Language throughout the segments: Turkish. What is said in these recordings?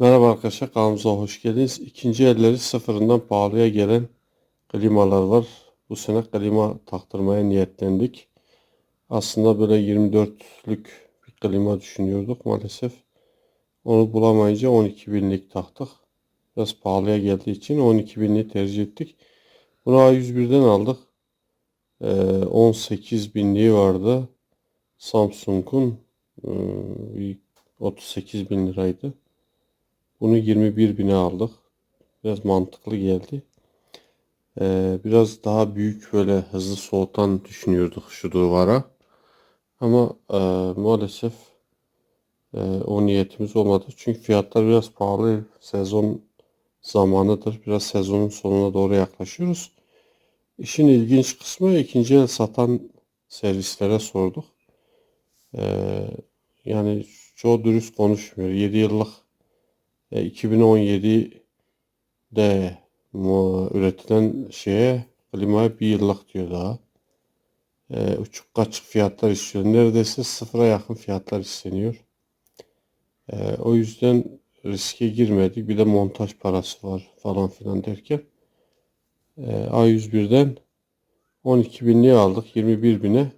Merhaba arkadaşlar kanalımıza hoş geldiniz. İkinci elleri sıfırından pahalıya gelen klimalar var. Bu sene klima taktırmaya niyetlendik. Aslında böyle 24'lük bir klima düşünüyorduk maalesef. Onu bulamayınca 12 binlik taktık. Biraz pahalıya geldiği için 12 binliği tercih ettik. Bunu A101'den aldık. Ee, 18 binliği vardı. Samsung'un e, 38 bin liraydı. Bunu 21 bine aldık. Biraz mantıklı geldi. Ee, biraz daha büyük böyle hızlı soğutan düşünüyorduk şu duvara. Ama e, maalesef e, o niyetimiz olmadı. Çünkü fiyatlar biraz pahalı. Sezon zamanıdır. Biraz sezonun sonuna doğru yaklaşıyoruz. İşin ilginç kısmı ikinci el satan servislere sorduk. Ee, yani çoğu dürüst konuşmuyor. 7 yıllık 2017'de mu- üretilen şeye klimaya bir yıllık diyor daha. E, uçuk kaçık fiyatlar istiyor. Neredeyse sıfıra yakın fiyatlar isteniyor. E, o yüzden riske girmedik. Bir de montaj parası var falan filan derken. E, A101'den 12 binliği aldık. 21 bine.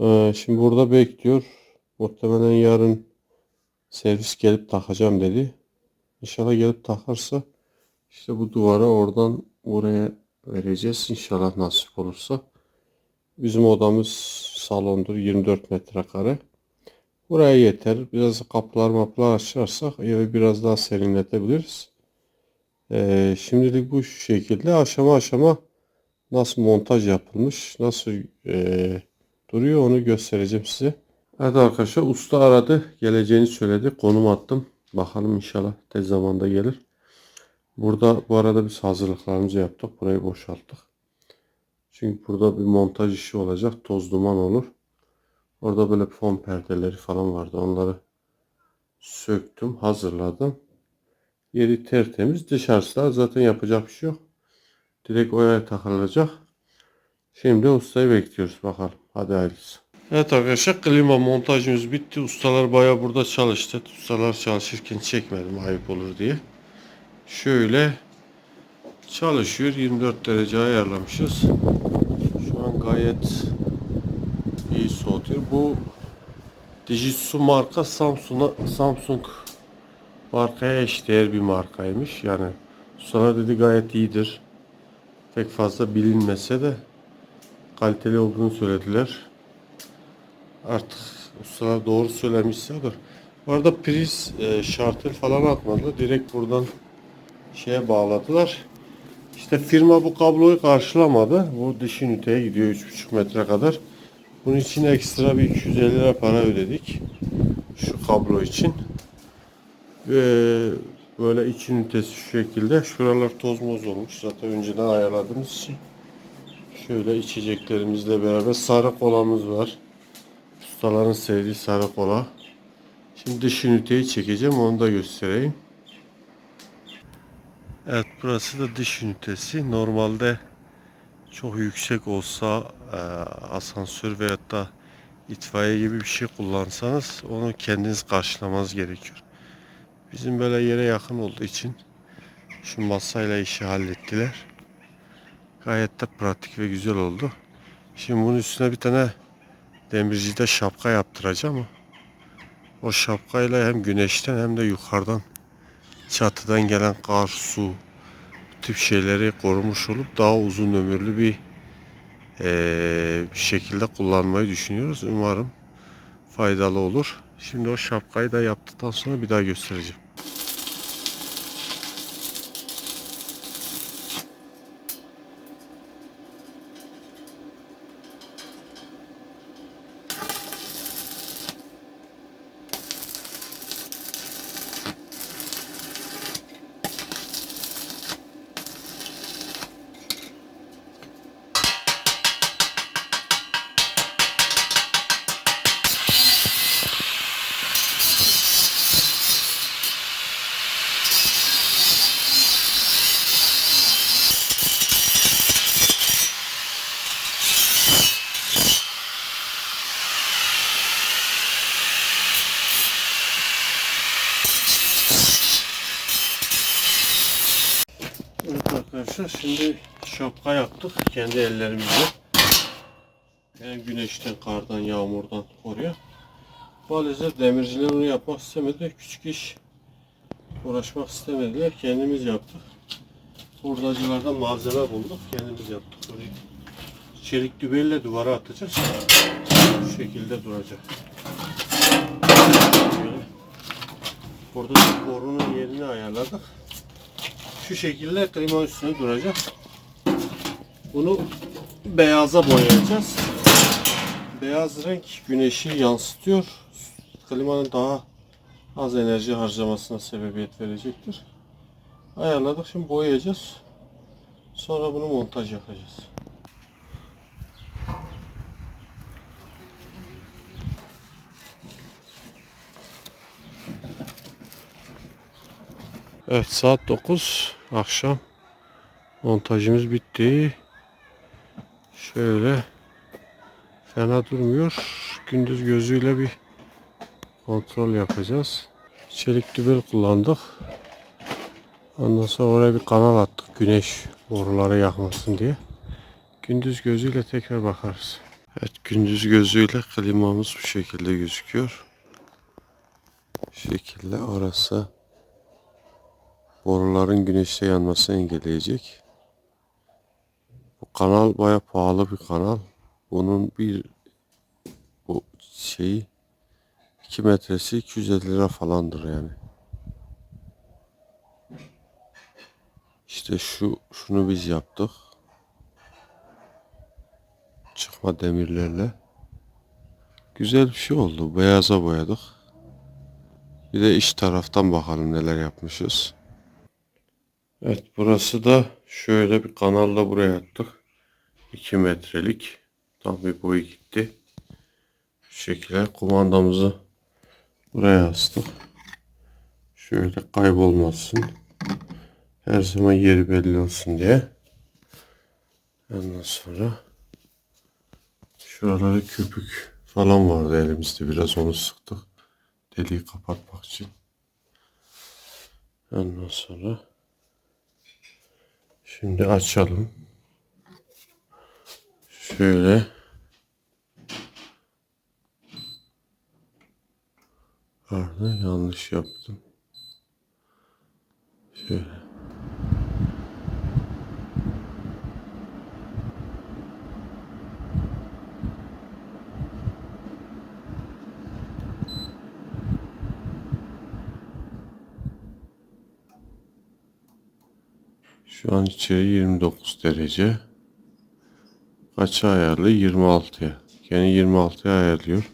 E, şimdi burada bekliyor. Muhtemelen yarın servis gelip takacağım dedi. İnşallah gelip takarsa işte bu duvara oradan buraya vereceğiz. İnşallah nasip olursa. Bizim odamız salondur 24 metrekare. Buraya yeter. Biraz kapılar maplar açarsak evi biraz daha serinletebiliriz. Ee, şimdilik bu şekilde aşama aşama nasıl montaj yapılmış, nasıl e, duruyor onu göstereceğim size. Evet arkadaşlar usta aradı. Geleceğini söyledi. Konum attım. Bakalım inşallah tez zamanda gelir. Burada bu arada biz hazırlıklarımızı yaptık. Burayı boşalttık. Çünkü burada bir montaj işi olacak. Toz duman olur. Orada böyle fon perdeleri falan vardı. Onları söktüm. Hazırladım. Yeri tertemiz. Dışarısı da zaten yapacak bir şey yok. Direkt oraya takılacak. Şimdi ustayı bekliyoruz bakalım. Hadi hayırlısı. Evet arkadaşlar klima montajımız bitti. Ustalar baya burada çalıştı. Ustalar çalışırken çekmedim ayıp olur diye. Şöyle çalışıyor. 24 derece ayarlamışız. Şu an gayet iyi soğutuyor. Bu Dijitsu marka Samsung'a Samsung markaya eşdeğer bir markaymış. Yani ustalar dedi gayet iyidir. Pek fazla bilinmese de kaliteli olduğunu söylediler. Artık ustalar doğru söylemişse odur. Bu arada priz e, şartel falan atmadı. Direkt buradan şeye bağladılar. İşte firma bu kabloyu karşılamadı. Bu dış üniteye gidiyor 3,5 metre kadar. Bunun için ekstra bir 250 lira para ödedik. Şu kablo için. Ve böyle iç ünitesi şu şekilde. Şuralar toz moz olmuş. Zaten önceden ayarladığımız için. Şöyle içeceklerimizle beraber sarı kolamız var. Ustaların sevdiği sarı kola. Şimdi dış üniteyi çekeceğim. Onu da göstereyim. Evet burası da dış ünitesi. Normalde çok yüksek olsa e, asansör veyahut da itfaiye gibi bir şey kullansanız onu kendiniz karşılamanız gerekiyor. Bizim böyle yere yakın olduğu için şu masayla işi hallettiler. Gayet de pratik ve güzel oldu. Şimdi bunun üstüne bir tane demircide şapka yaptıracağım. O şapkayla hem güneşten hem de yukarıdan çatıdan gelen kar, su tip şeyleri korumuş olup daha uzun ömürlü bir eee, bir şekilde kullanmayı düşünüyoruz. Umarım faydalı olur. Şimdi o şapkayı da yaptıktan sonra bir daha göstereceğim. Arkadaşlar şimdi şapka yaptık kendi ellerimizle. Yani güneşten, kardan, yağmurdan koruyor. Maalesef demirciler onu yapmak istemedi. Küçük iş uğraşmak istemediler. Kendimiz yaptık. Hurdacılardan malzeme bulduk. Kendimiz yaptık. Burayı çelik dübeyle duvara atacağız. Bu şekilde duracak. Burada da borunun yerini ayarladık. Şu şekilde klima üstüne duracak. Bunu beyaza boyayacağız. Beyaz renk güneşi yansıtıyor. Klimanın daha az enerji harcamasına sebebiyet verecektir. Ayarladık. Şimdi boyayacağız. Sonra bunu montaj yapacağız. Evet saat 9 akşam montajımız bitti. Şöyle fena durmuyor. Gündüz gözüyle bir kontrol yapacağız. Çelik dübel kullandık. Ondan sonra oraya bir kanal attık güneş boruları yakmasın diye. Gündüz gözüyle tekrar bakarız. Evet gündüz gözüyle klimamız bu şekilde gözüküyor. Bu şekilde orası boruların güneşte yanmasını engelleyecek. Bu kanal baya pahalı bir kanal. Bunun bir bu şeyi 2 metresi 250 lira falandır yani. İşte şu şunu biz yaptık. Çıkma demirlerle. Güzel bir şey oldu. Beyaza boyadık. Bir de iç taraftan bakalım neler yapmışız. Evet burası da şöyle bir kanalla buraya attık. 2 metrelik. Tam bir boyu gitti. Şu şekilde kumandamızı buraya astık. Şöyle kaybolmasın. Her zaman yeri belli olsun diye. Ondan sonra şuralara köpük falan vardı elimizde. Biraz onu sıktık. Deliği kapatmak için. Ondan sonra Şimdi açalım. Şöyle. Pardon yanlış yaptım. Şöyle. Şu an içeri 29 derece. Kaça ayarlı? 26'ya. Yani 26'ya ayarlıyor.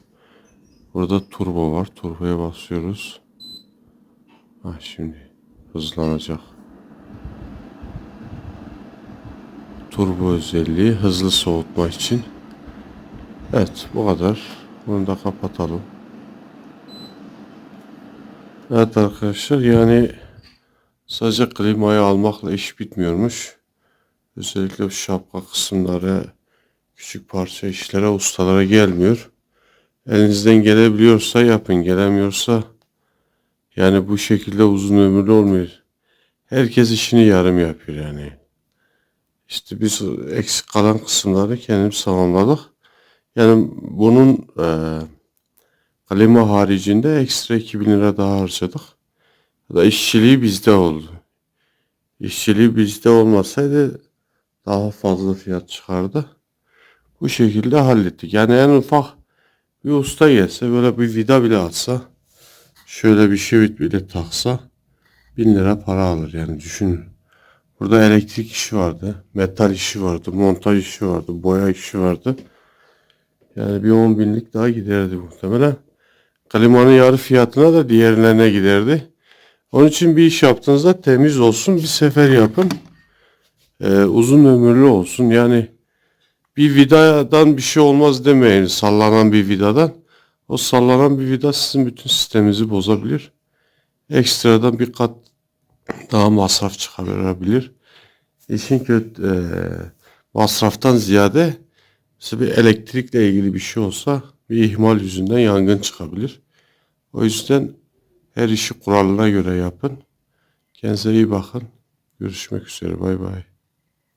Burada turbo var. Turboya basıyoruz. Ha şimdi hızlanacak. Turbo özelliği hızlı soğutma için. Evet bu kadar. Bunu da kapatalım. Evet arkadaşlar yani Sadece klimayı almakla iş bitmiyormuş. Özellikle bu şapka kısımları küçük parça işlere ustalara gelmiyor. Elinizden gelebiliyorsa yapın, gelemiyorsa yani bu şekilde uzun ömürlü olmuyor. Herkes işini yarım yapıyor yani. İşte biz eksik kalan kısımları kendimiz tamamladık. Yani bunun e, klima haricinde ekstra 2000 lira daha harcadık da işçiliği bizde oldu. İşçiliği bizde olmasaydı daha fazla fiyat çıkardı. Bu şekilde hallettik. Yani en ufak bir usta gelse böyle bir vida bile atsa şöyle bir şevit bile taksa bin lira para alır yani düşünün. Burada elektrik işi vardı, metal işi vardı, montaj işi vardı, boya işi vardı. Yani bir 10 binlik daha giderdi muhtemelen. Klimanın yarı fiyatına da diğerlerine giderdi. Onun için bir iş yaptığınızda temiz olsun bir sefer yapın. Ee, uzun ömürlü olsun. Yani bir vidadan bir şey olmaz demeyin sallanan bir vidadan. O sallanan bir vida sizin bütün sisteminizi bozabilir. Ekstradan bir kat daha masraf çıkarabilir. İşin kötü e, masraftan ziyade mesela bir elektrikle ilgili bir şey olsa bir ihmal yüzünden yangın çıkabilir. O yüzden her işi kuralına göre yapın. Kendinize iyi bakın. Görüşmek üzere. Bay bay.